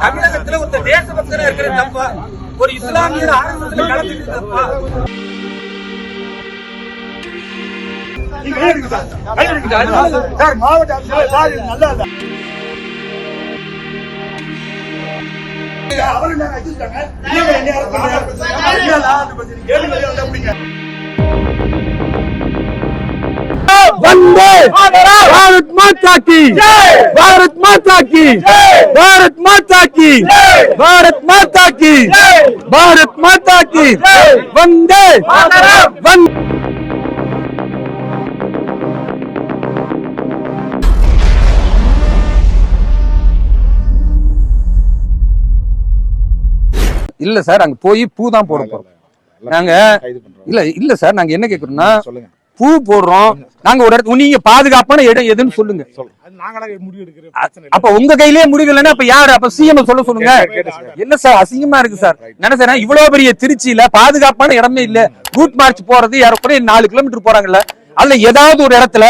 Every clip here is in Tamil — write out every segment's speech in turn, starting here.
தமிழகத்துல ஒரு தேசபக்தரா இருக்கிற தப்பா ஒரு இஸ்லாமியர் ஆர்எஸ்எஸ்ல கலந்துட்டு தப்பா மாவட்ட ஆட்சியர் சார் இது அவரு வந்தே பாரத் மாதா கி. பாரத் மாதா கி. பாரத் மாதா கி. பாரத் மாதா கி. பாரத் மாதா கி. வந்தே. வந்தே இல்ல சார் அங்க போய் பூ தான் போட போறோம். நாங்க இல்ல இல்ல சார் நாங்க என்ன கேக்குறோம்னா சொல்லுங்க. பூ போடுறோம். நாங்க ஒரு இடத்து நீங்க பாதுகாப்பான இடம் எதுன்னு சொல்லுங்க. அப்ப உங்க கையிலேயே முடிவு இல்லைன்னா அப்ப யாரு? அப்ப சிஎம் சொல்ல சொல்லுங்க. என்ன சார் அசிங்கமா இருக்கு சார்? என்ன சார் இவ்வளவு பெரிய திருச்சியில பாதுகாப்பான இடமே இல்ல. ரூட் மார்ச் போறது ஏறக்குறைய நாலு கிலோமீட்டர் போறாங்கல்ல. அதுல ஏதாவது ஒரு இடத்துல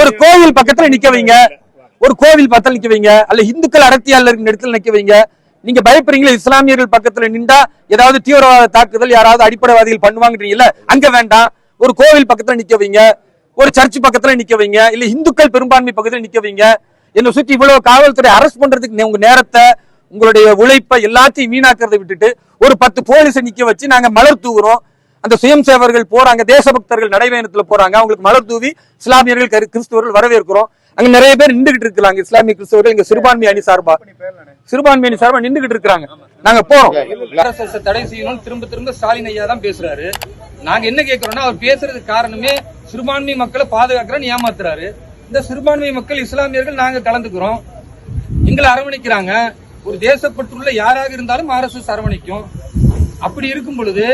ஒரு கோவில் பக்கத்துல நிக்க வைங்க. ஒரு கோவில் பக்கத்துல நிக்க வைங்க. அல்ல இந்துக்கள் அடர்த்தியால இருக்கிற இடத்துல நிக்க வைங்க. நீங்க பயப்படுறீங்களா? இஸ்லாமியர்கள் பக்கத்துல நின்றா ஏதாவது தீவிரவாத தாக்குதல் யாராவது அடிப்படைவாதிகள் பண்ணுவாங்கன்றீங்கல்ல அங்க வேண்டாம். ஒரு கோவில் பக்கத்துல நிக்க வைங்க ஒரு சர்ச் பக்கத்துல நிக்க வைங்க இல்ல இந்துக்கள் பெரும்பான்மை பக்கத்துல நிக்க வைங்க. என்னை சுற்றி இவ்வளவு காவல்துறை அரெஸ்ட் பண்றதுக்கு உங்க நேரத்தை உங்களுடைய உழைப்பை எல்லாத்தையும் வீணாக்கிறதை விட்டுட்டு ஒரு பத்து போலீஸை நிக்க வச்சு நாங்க மலர் தூவுறோம். அந்த சுயம் சேவர்கள் போறாங்க தேசபக்தர்கள் நடைவேணத்துல போறாங்க. அவங்களுக்கு மலர் தூவி இஸ்லாமியர்கள் கிறிஸ்துவர்கள் வரவேற்கிறோம். அங்க நிறைய பேர் நின்றுகிட்டு இருக்காங்க இஸ்லாமிய கிறிஸ்துவர்கள் இங்க சிறுபான்மை அணி சார்பா. சிறுபான்மை சார்பாக நின்றுகிட்டு இருக்காங்க நாங்க போறோம். தடை செய்யணும்னு திரும்ப திரும்ப ஸ்டாலின் ஐயா தான் பேசுறாரு. நாங்க என்ன கேட்கறோம்னா அவர் பேசுறதுக்கு காரணமே சிறுபான்மை மக்களை பாதுகாக்கிறோன்னு ஏமாத்துறாரு. இந்த சிறுபான்மை மக்கள் இஸ்லாமியர்கள் நாங்க கலந்துக்கிறோம். எங்களை அரவணைக்கிறாங்க. ஒரு தேசப்பட்டுள்ள யாராக இருந்தாலும் ஆர்எஸ்எஸ் அரவணைக்கும். அப்படி இருக்கும் பொழுது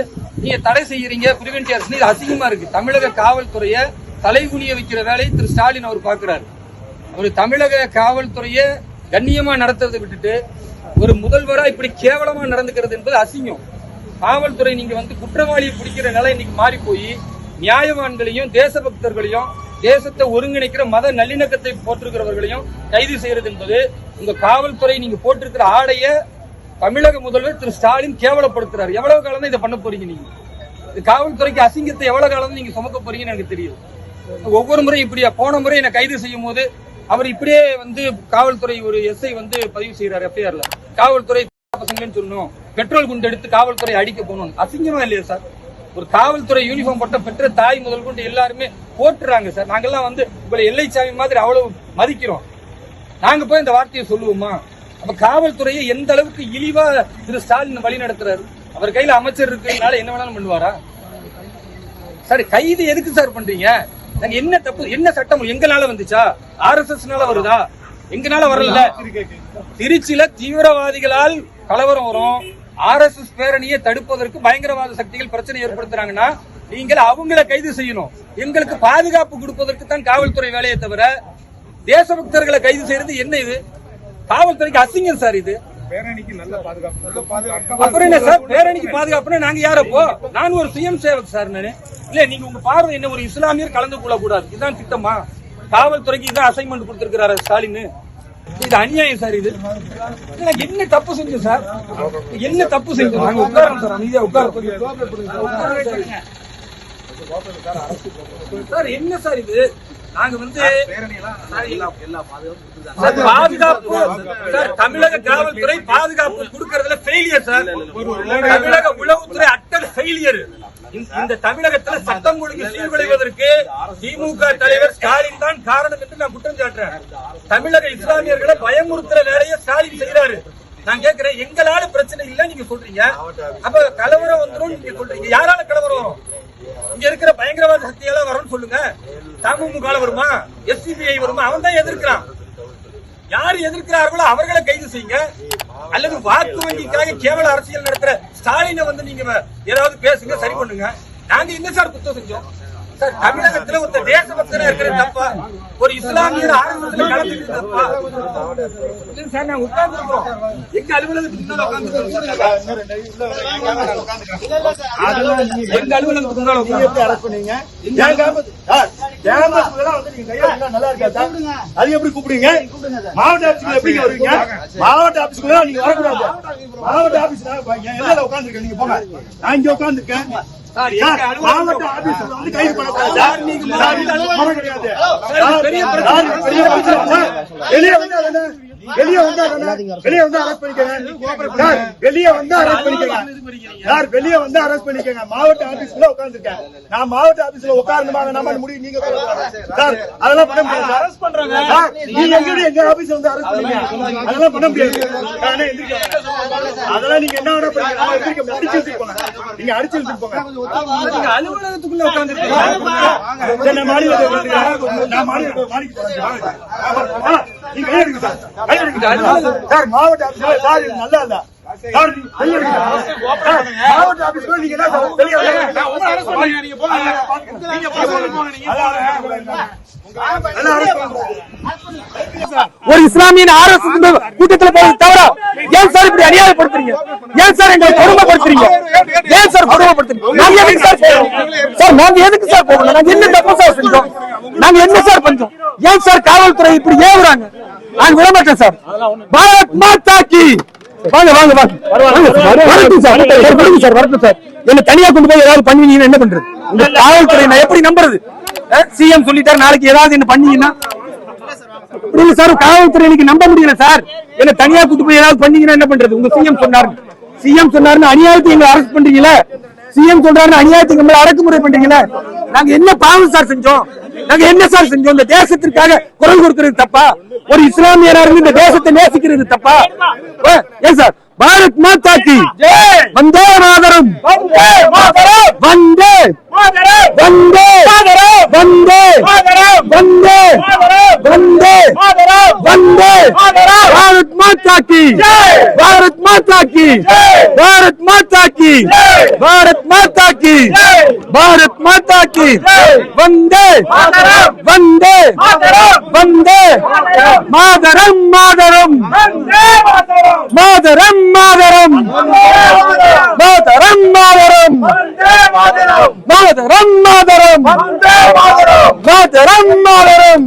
நீங்க தடை செய்யறீங்க பிரிவென்டிவ் ஆக்ஷன் இது அசிங்கமா இருக்கு. தமிழக காவல்துறையை தலைகுனிய வைக்கிற வேலையை திரு ஸ்டாலின் அவர் பாக்குறாரு அவர் தமிழக காவல்துறையை கண்ணியமா நடத்துறதை விட்டுட்டு ஒரு முதல்வரா இப்படி கேவலமா நடந்துக்கிறது என்பது அசிங்கம். காவல்துறை நீங்க வந்து குற்றவாளியை பிடிக்கிற நிலை இன்னைக்கு மாறி போய் நியாயவான்களையும் தேசபக்தர்களையும் தேசத்தை ஒருங்கிணைக்கிற மத நல்லிணக்கத்தை போட்டிருக்கிறவர்களையும் கைது செய்யறது என்பது உங்க காவல்துறை நீங்க போட்டிருக்கிற ஆடைய தமிழக முதல்வர் திரு ஸ்டாலின் கேவலப்படுத்துறாரு. எவ்வளவு காலம் தான் இதை பண்ண போறீங்க நீங்க? இது காவல்துறைக்கு அசிங்கத்தை எவ்வளவு காலம் நீங்க சுமக்க போறீங்கன்னு எனக்கு தெரியும். ஒவ்வொரு முறையும் இப்படியா? போன முறை என்னை கைது செய்யும் போது அவர் இப்படியே வந்து காவல்துறை ஒரு எஸ்ஐ வந்து பதிவு செய்யறாரு எஃப்ஐஆர்ல காவல்துறை பசங்கன்னு சொல்லணும். பெட்ரோல் குண்டு எடுத்து காவல்துறை அடிக்க போகணும் அசிங்கமா இல்லையா சார்? ஒரு காவல்துறை யூனிஃபார்ம் போட்ட பெற்ற தாய் முதல் கொண்டு எல்லாருமே போட்டுறாங்க சார். நாங்கெல்லாம் வந்து உங்களை எல்லை சாமி மாதிரி அவ்வளவு மதிக்கிறோம். நாங்க போய் இந்த வார்த்தையை சொல்லுவோமா? அப்ப காவல்துறையை எந்த அளவுக்கு இழிவா திரு ஸ்டாலின் வழி நடத்துறாரு? அவர் கையில அமைச்சர் இருக்கிறதுனால என்ன வேணாலும் பண்ணுவாரா? சார் கைது எதுக்கு சார் பண்றீங்க? நாங்க என்ன தப்பு? என்ன சட்டம் எங்கனால வந்துச்சா? ஆர்எஸ்எஸ்னால வருதா? எங்கனால வரல? திருச்சியில தீவிரவாதிகளால் கலவரம் வரும். ஆர்எஸ்எஸ் பேரணியை தடுப்பதற்கு பயங்கரவாத சக்திகள் பிரச்சனை ஏற்படுத்துறாங்கன்னா நீங்கள் அவங்கள கைது செய்யணும். எங்களுக்கு பாதுகாப்பு கொடுப்பதற்கு தான் காவல்துறை வேலையை தவிர தேசபக்தர்களை கைது செய்யறது என்ன இது? காவல்துறைக்கு அசிங்கம் சார் இது. அப்புறம் என்ன சார்? பேரணிக்கு பாதுகாப்புனா நாங்க யாரப்போ நான் ஒரு சுயம் சேவக் சார் நானு. இல்ல நீங்க உங்க பார்வை என்ன? ஒரு இஸ்லாமியர் கலந்து கொள்ள கூடாது இதுதான் திட்டமா? காவல்துறைக்கு இதான் அசைன்மெண்ட் கொடுத்திருக்கிறாரு ஸ்டாலின் இது அநியாயம் சார் இது. இல்ல, என்ன தப்பு செஞ்சோம் சார்? என்ன தப்பு செஞ்சோம் நாங்க உட்காரோம் சார். அமைதியா உட்காரோம் சார் என்ன சார் இது? நாங்க வந்து சார், பாதுகாப்பு சார் தமிழக காவல்துறை பாதுகாப்பு கொடுக்கறதுல ஃபெயிலியர் சார். தமிழக உளவுத்துறை அட்டல் ஃபெயிலியர் இந்த தமிழகத்துல சட்டம் ஒழுங்கு சீர்குலைவதற்கு திமுக தலைவர் ஸ்டாலின் தான் காரணம் என்று நான் குற்றம் சாட்டுறேன். தமிழக இஸ்லாமியர்களை பயமுறுத்துற வேலையை ஸ்டாலின் செய்யறாரு நான் கேக்குறேன் எங்களால பிரச்சனை இல்ல நீங்க சொல்றீங்க? அப்ப கலவரம் வந்துரும் நீங்க சொல்றீங்க. யாரால கலவரம் வரும் இங்க இருக்கிற பயங்கரவாத சக்தியெல்லாம் வரும்னு சொல்லுங்க. தமுக வருமா? எஸ்சிபிஐ வருமா? அவன் தான் எதிர்க்கிறான். யார் எதிர்க்கிறார்களோ அவர்களை கைது செய்யுங்க. அல்லது வாக்கு வங்கிக்காக கேவல அரசியல் நடத்துற ஸ்டாலினை வந்து நீங்க ஏதாவது பேசுங்க சரி பண்ணுங்க. நாங்க என்ன சார் குத்தம் செஞ்சோம். சார் தமிழகத்துல ஒரு தேசபக்தரா இருக்கிற தப்பா. ஒரு இஸ்லாமியர் ஆரம்பத்துல தப்பா. சார் உட்கார்ந்துருக்கோம். எங்க அலுவலகத்துக்கு முன்னால உட்கார்ந்து எங்க அலுவலகத்துக்கு முன்னால உட்கார்ந்து கேம்பஸ்லாம் வந்து எப்படி கூப்பிடுங்க மாவட்ட ஆபீஸ்க்கு எப்படி வருவீங்க? மாவட்ட ஆபீஸ்க்குள்ள நீங்க மாவட்ட ஆபீஸ் எல்லாம் உட்கார்ந்துருக்கேன். நீங்க போங்க. நான் இங்க உட்கார்ந்துருக்கேன். மாவட்ட ஆபீஸ் வந்து கைது பண்ணக்கூடாது. பெரிய வெளியே வந்து வெளியே வந்தா? வெளியே வந்து அரெஸ்ட் பண்ணிக்கங்க சார் வெளியே வந்து அரெஸ்ட் பண்ணிக்கங்க சார் வெளியே வந்து அரெஸ்ட் பண்ணிக்கங்க மாவட்ட ஆபீஸ்ல உட்கார்ந்துருக்கேன் நான் மாவட்ட ஆபீஸ்ல உட்கார்ந்துமா நம்ம முடிவு நீங்க. சார் அதெல்லாம் பண்ண முடியாது அரெஸ்ட் பண்றாங்க சார் நீங்க எங்க எங்க ஆபீஸ்ல வந்து அரெஸ்ட் பண்ணீங்க அதெல்லாம் பண்ண முடியாது நானே அதெல்லாம் நீங்க என்ன வேணா பண்ணுங்க நான். அடிச்சு போங்க நீங்க அடிச்சு போங்க நீங்க அலுவலகத்துக்குள்ள உட்கார்ந்துருக்கேன். நான் மாடியில மாடிக்கு போறேன். ஆ, மாவட்ட ஆபீஸ் நல்லா மாவட்ட ஆபீஸ் நீங்க என்ன சார்? வெளியே நீங்க போங்க ஒரு இஸ்லாமியின் ஆர்எஸ் கூட்டத்தில் போறது தவிர ஏன் சார் இப்படி அநியாயப்படுத்துறீங்க? ஏன் சார் எங்களை கொடுமைப்படுத்துறீங்க? ஏன் சார் கொடுமைப்படுத்துறீங்க? நாங்க எதுக்கு சார் போறோம் சார் நாங்க எதுக்கு சார் போகணும்? நாங்க என்ன தப்பு சார் செஞ்சோம்? நாங்க என்ன சார் பஞ்சோம் ஏன் சார் காவல்துறை இப்படி ஏவுறாங்க? நாங்க விட மாட்டோம் சார். பாரத் மாதா கி. வாங்க வாங்க வாங்க. சார். வரட்டும் சார். வரட்டும் சார். வரட்டும் சார். என்ன தனியா கொண்டு போய் ஏதாவது பண்ணுவீங்கன்னா என்ன பண்றது? காவல்துறை நான் எப்படி நம்புறது? சிஎம் சொல்லிட்டாரு. நாளைக்கு ஏதாவது என்ன பண்ணீங்கன்னா இல்ல சார் காவல்துறை இன்னைக்கு நம்ப முடியல சார். என்ன தனியா கூட்டு போய் ஏதாவது பண்ணீங்கன்னா என்ன பண்றது? உங்க சிஎம் சொன்னாரு சிஎம் சொன்னாருன்னு அநியாயத்தை எங்களை அரெஸ்ட் பண்றீங்களா? சிஎம் சொல்றாருன்னு அநியாயத்தை எங்களை அடக்குமுறை பண்றீங்களா? நாங்க என்ன பாவம் சார் செஞ்சோம்? நாங்க என்ன சார் செஞ்சோம்? இந்த தேசத்திற்காக குரல் கொடுக்கிறது தப்பா? ஒரு இஸ்லாமியரா இருந்து இந்த தேசத்தை நேசிக்கிறது தப்பா? ஏன் சார்? பாரத் மாதா கி வந்தே மாதரம்! வந்தே மாதரம்! வந்தே! வந்தே வந்தே வந்தே வந்தே வந்தே பாரத் மாதா கி பாரத் மாதா கி பாரத் மாதா கி பாரத் மாதா கி பாரத் மாதா கி வந்தே வந்தே வந்தே மாதரம் மாதரம் மாதரம் மாதரம் மாதரம் மாதரம் மாதரம் மாதரம் மாதரம்